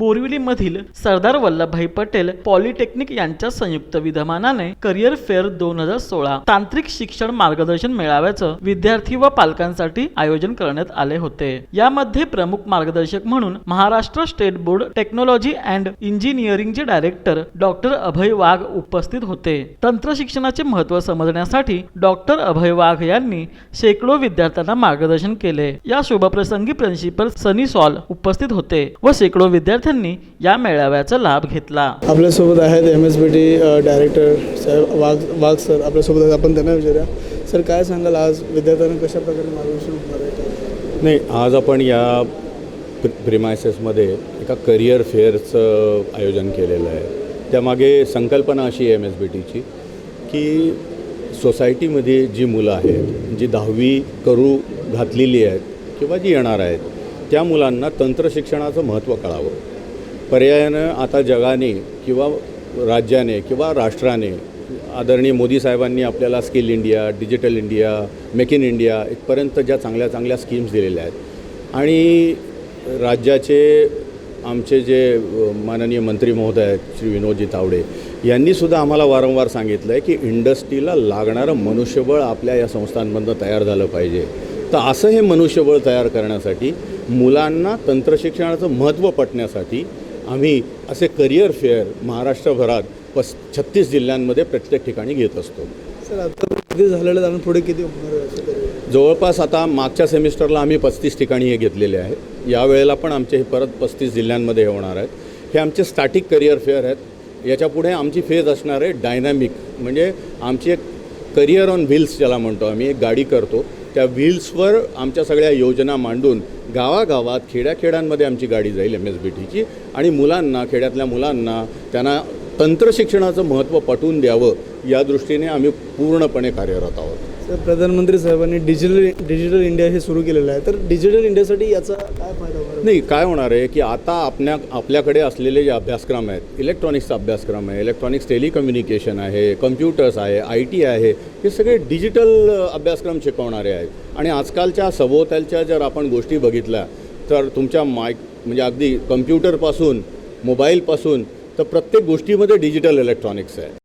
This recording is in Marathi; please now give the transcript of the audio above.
बोरिवलीमधील सरदार वल्लभभाई पटेल पॉलिटेक्निक यांच्या संयुक्त विद्यमानाने करिअर फेअर दोन हजार सोळा तांत्रिक शिक्षण मार्गदर्शन मेळाव्याचं विद्यार्थी व पालकांसाठी आयोजन करण्यात आले होते. यामध्ये प्रमुख मार्गदर्शक म्हणून Maharashtra state board technology and इंजिनिअरिंगचे director doctor Abhay Wagh उपस्थित होते. तंत्र शिक्षणाचे महत्त्व समजण्यासाठी डॉक्टर अभय वाघ यांनी शेकडो विद्यार्थ्यांना मार्गदर्शन केले. या शुभप्रसंगी प्रिन्सिपल सनी सॉल उपस्थित होते व शेकडो विद्यार्थ्यांनी या मेळाव्याचा लाभ घेतला. आपल्यासोबत आहेत M S B T director साहेब वाघ वाघ सर आपल्यासोबत आहेत. आपण त्यांना विचारूया. सर काय सांगाल आज? विद्यार्थ्यांना कशा प्रकारे मार्गदर्शन होणार आहे? नाही आज आपण या प्रि प्रिमायसेसमध्ये एका करिअर फेअरचं आयोजन केलेलं आहे. त्यामागे संकल्पना अशी आहे एम एस बी टीची की सोसायटीमध्ये जी मुलं आहेत जी दहावी करू घातलेली आहेत किंवा जी येणार आहेत त्या मुलांना तंत्रशिक्षणाचं महत्त्व कळावं. पर्यायानं आता जगाने किंवा राज्याने किंवा राष्ट्राने आदरणीय मोदी साहेबांनी आपल्याला skill India digital India make in India इथपर्यंत ज्या चांगल्या चांगल्या स्कीम्स दिलेल्या आहेत. आणि राज्याचे आमचे जे माननीय मंत्री महोदय आहेत श्री विनोदजी तावडे यांनीसुद्धा आम्हाला वारंवार सांगितलं आहे की इंडस्ट्रीला लागणारं मनुष्यबळ आपल्या या संस्थांमधनं तयार झालं पाहिजे. तर असं हे मनुष्यबळ तयार करण्यासाठी मुलांना तंत्रशिक्षणाचं महत्त्व पटण्यासाठी आम्ही असे करिअर फेअर महाराष्ट्रभरात पस छत्तीस जिल्ह्यांमध्ये प्रत्येक ठिकाणी घेत असतो. सर आता किती झालेलं आणि पुढे किती जवळपास आता मागच्या सेमिस्टरला आम्ही पस्तीस ठिकाणी हे घेतलेले आहेत यावेळेला पण आमचे हे परत पस्तीस जिल्ह्यांमध्ये हे होणार आहेत. हे आमचे स्टॅटिक करिअर फेअर आहेत. याच्यापुढे आमची फेज असणार आहे डायनॅमिक म्हणजे आमची एक करिअर ऑन व्हील्स ज्याला म्हणतो आम्ही एक गाडी करतो. त्या व्हील्सवर आमच्या सगळ्या योजना मांडून गावागावात खेड्याखेड्यांमध्ये आमची गाडी जाईल एम एस बी टीची आणि मुलांना खेड्यातल्या मुलांना त्यांना तंत्रशिक्षणाचं महत्त्व पटवून द्यावं या दृष्टीने आम्ही पूर्णपणे कार्यरत आहोत. तर प्रधानमंत्री साहेबांनी डिजिटल डिजिटल इंडिया हे सुरू केलेलं आहे. तर डिजिटल इंडियासाठी याचा काय फायदा होणार नाही काय होणार आहे की आता आपल्या आपल्याकडे असलेले जे अभ्यासक्रम आहेत इलेक्ट्रॉनिक्सचा अभ्यासक्रम आहे इलेक्ट्रॉनिक्स टेलिकम्युनिकेशन आहे कम्प्युटर्स आहे आय टी आहे हे सगळे डिजिटल अभ्यासक्रम शिकवणारे आहेत. आणि आजकालच्या सभोवतालच्या जर आपण गोष्टी बघितल्या तर तुमच्या माय म्हणजे अगदी कम्प्युटरपासून मोबाईलपासून तर प्रत्येक गोष्टीमध्ये डिजिटल इलेक्ट्रॉनिक्स आहे.